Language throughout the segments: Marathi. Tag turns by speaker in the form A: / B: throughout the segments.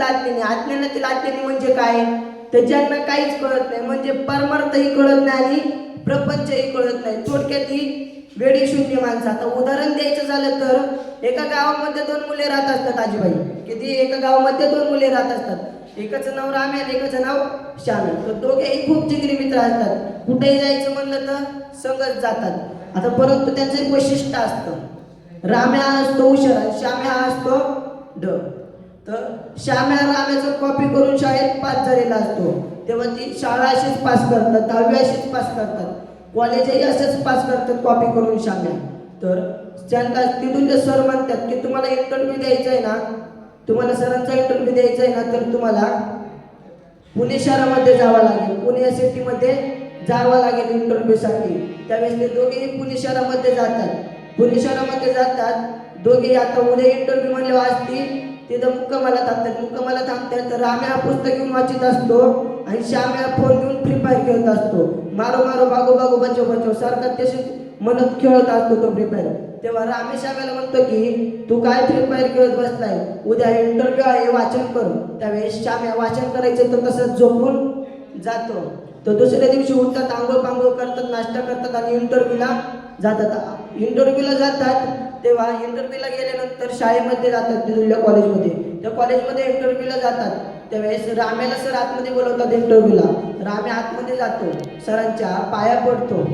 A: अज्ञानातील अज्ञानी तिला अज्ञानी म्हणजे काय? तर ज्यांना काहीच कळत नाही म्हणजे परमार्थही कळत नाही आणि प्रपंचही कळत नाही. थोडक्यात ही वेळी शून्य माणसं. आता उदाहरण द्यायचं झालं तर एका गावामध्ये दोन मुले राहत असतात आजीबाई. किती? एका गावामध्ये दोन मुले राहत असतात. एकाचं नाव रामे आणि एकाचं नाव श्याम. तर दोघेही खूप जिगरी मित्र असतात. कुठेही जायचं म्हणलं तर संगत जातात. आता परंतु त्यांचं एक वैशिष्ट्य असतं. राम्या असतो हुशार श्याम्या असतो ड. तर श्याम्या राम्याचं कॉपी करून शाळेत पास झालेला असतो. तेव्हा ती शाळा अशीच पास करतात दहावी अशीच पास करतात. कॉलेजही असेच पास करतात कॉपी करून शाम्या तर त्यांना तिथून ते सर म्हणतात की तुम्हाला इंटरव्ह्यू द्यायचा आहे ना? तुम्हाला सरांचा इंटरव्ह्यू द्यायचा आहे ना? तर तुम्हाला पुणे शहरामध्ये जावं लागेल. पुणे सिटीमध्ये जावं लागेल इंटरव्ह्यूसाठी त्यावेळेस ते दोघेही पुणे शहरामध्ये जातात. पुणे शहरामध्ये जातात. दोघे आता उद्या इंटरव्ह्यू म्हणले असतील तिथं मुक्कामाला थांबतात. मुक्कामाला थांबतात तर राम्या पुस्तक घेऊन वाचित असतो आणि श्याम्या फोन घेऊन फ्री फायर खेळत असतो. मारो मारो बागो बागो बचो बचो सारखा तशी म्हणत खेळत असतो तो फ्री फायर तेव्हा रामे श्याम्याला म्हणतो की तू काय फ्री फायर खेळत बसलाय? उद्या इंटरव्ह्यू आहे वाचन कर. त्यावेळेस श्याम्या वाचन करायचं तर तसंच झोपून जातो. तर दुसऱ्या दिवशी उठतात आंघोळ पांघोळ करतात नाश्ता करतात आणि इंटरव्ह्यूला जातात. इंटरव्ह्यूला जातात तेव्हा इंटरव्ह्यूला गेल्यानंतर शाळेमध्ये जातात तिथल्या कॉलेजमध्ये. त्या कॉलेजमध्ये इंटरव्ह्यूला जातात. त्यावेळेस राम्याला सर आतमध्ये बोलवतात इंटरव्ह्यूला. राम्या आतमध्ये जातो. सरांच्या पाया पडतो.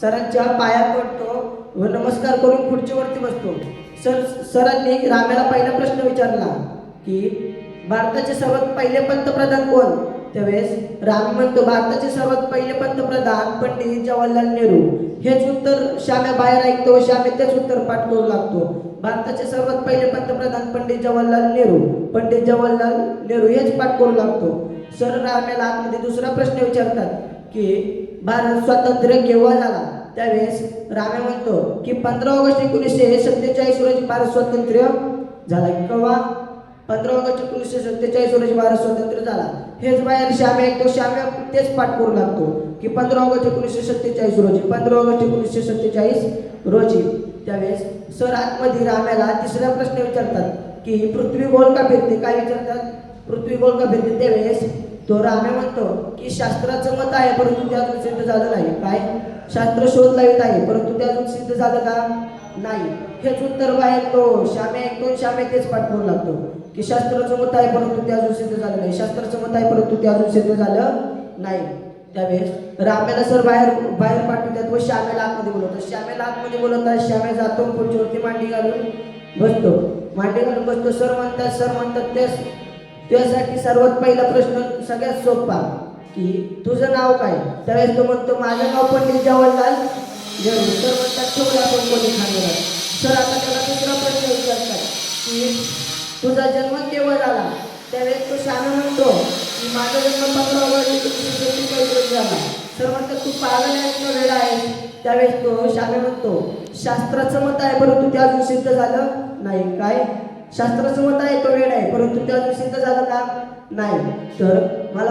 A: सरांच्या पाया पडतो. व नमस्कार करून खुर्चीवरती बसतो. सर सरांनी राम्याला पहिला प्रश्न विचारला की भारताचे सर्वात पहिले पंतप्रधान कोण? त्यावेळेस राम म्हणतो भारताचे सर्वात पहिले पंतप्रधान पंडित जवाहरलाल नेहरू. हेच उत्तर श्याम्या बाहेर ऐकतो श्याम्या तेच उत्तर पाठ करू लागतो. भारताचे सर्वात पहिले पंतप्रधान पंडित जवाहरलाल नेहरू. पंडित जवाहरलाल नेहरू हेच पाठ करू लागतो. सर राम्याला आतमध्ये दुसरा प्रश्न विचारतात की भारत स्वातंत्र्य केव्हा झाला? त्यावेळेस रामे म्हणतो की पंधरा ऑगस्ट एकोणीसशे सत्तेचाळीस रोजी भारत स्वातंत्र्य झाला. केव्हा? पंधरा ऑगस्ट एकोणीसशे सत्तेचाळीस रोजी भारत स्वातंत्र्य झाला. हेच बाहेर श्याम्या ऐकतो श्याम्या तेच पाठ करू लागतो की पंधरा ऑगस्ट एकोणीसशे सत्तेचाळीस रोजी पंधरा ऑगस्ट एकोणीसशे सत्तेचाळीस रोजी. त्यावेळेस सर आतमध्ये राम्याला तिसरा प्रश्न विचारतात की पृथ्वी गोल का फिरते? काय विचारतात? पृथ्वी गोल का फिरते? त्यावेळेस तो रामे म्हणतो की शास्त्राचं मत आहे परंतु ते अजून सिद्ध झालं नाही. काय? शास्त्र शोध लावित आहे परंतु ते अजून सिद्ध झालं का? नाही. हेच उत्तर बाहेर तो. श्यामे ऐकतो श्यामे तेच पाठवून लागतो. की शास्त्राचं मत आहे परंतु ते अजून सिद्ध झालं नाही. शास्त्राचं मत आहे परंतु ते अजून सिद्ध झालं नाही. त्यावेळेस राम्याला सर बाहेर बाहेर पाठवतात व श्यामेला आतमध्ये बोलवतात. श्यामेला आतमध्ये बोलवतात श्यामे जातो खुर्चीवरती मांडी घालून बसतो. मांडी घालून बसतो. सर म्हणतात सर म्हणतात तेच त्यासाठी सर्वात पहिला प्रश्न सगळ्यात सोपा की तुझं नाव काय? त्यावेळेस तो म्हणतो माझं नाव पंडित जवाहरलाल जर सर म्हणतात ठेवला पण कोणी खाणार सर आता त्याला दुसरा प्रश्न विचारतात की तुझा जन्म केव्हा झाला? त्यावेळेस तो श्याम म्हणतो की माझा जन्म पंधरा ऑगस्ट एकोणीसशे झाला. सर म्हणतात तू पागल आहेस किंवा वेळा आहेस? त्यावेळेस तो श्यामे म्हणतो शास्त्राचं मत आहे परंतु ते अजून सिद्ध झालं नाही. काय? शास्त्राचं मत आहे तो वेळ आहे परंतु ते अजून सिद्ध झालं का? नाही. तर मला